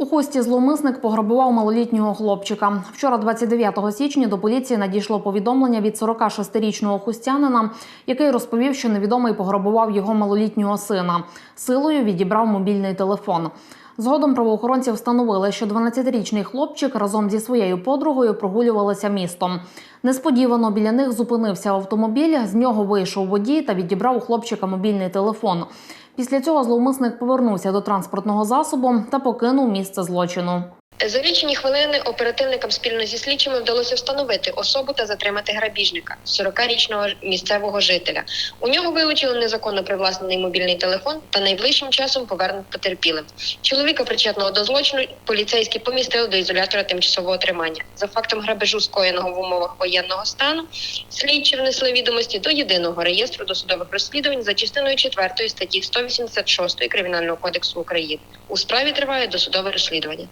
У хості зловмисник пограбував малолітнього хлопчика. Вчора, 29 січня, до поліції надійшло повідомлення від 46-річного хустянина, який розповів, що невідомий пограбував його малолітнього сина. Силою відібрав мобільний телефон. Згодом правоохоронці встановили, що 12-річний хлопчик разом зі своєю подругою прогулювалися містом. Несподівано біля них зупинився автомобіль, з нього вийшов водій та відібрав у хлопчика мобільний телефон. Після цього зловмисник повернувся до транспортного засобу та покинув місце злочину. За лічені хвилини оперативникам спільно зі слідчими вдалося встановити особу та затримати грабіжника 40-річного місцевого жителя. У нього вилучили незаконно привласнений мобільний телефон та найближчим часом повернуть потерпілим. Чоловіка, причетного до злочину, поліцейські помістили до ізолятора тимчасового тримання. За фактом грабежу, скоєного в умовах воєнного стану, слідчі внесли відомості до єдиного реєстру досудових розслідувань за частиною 4 статті 186 Кримінального кодексу України. У справі триває досудове розслідування.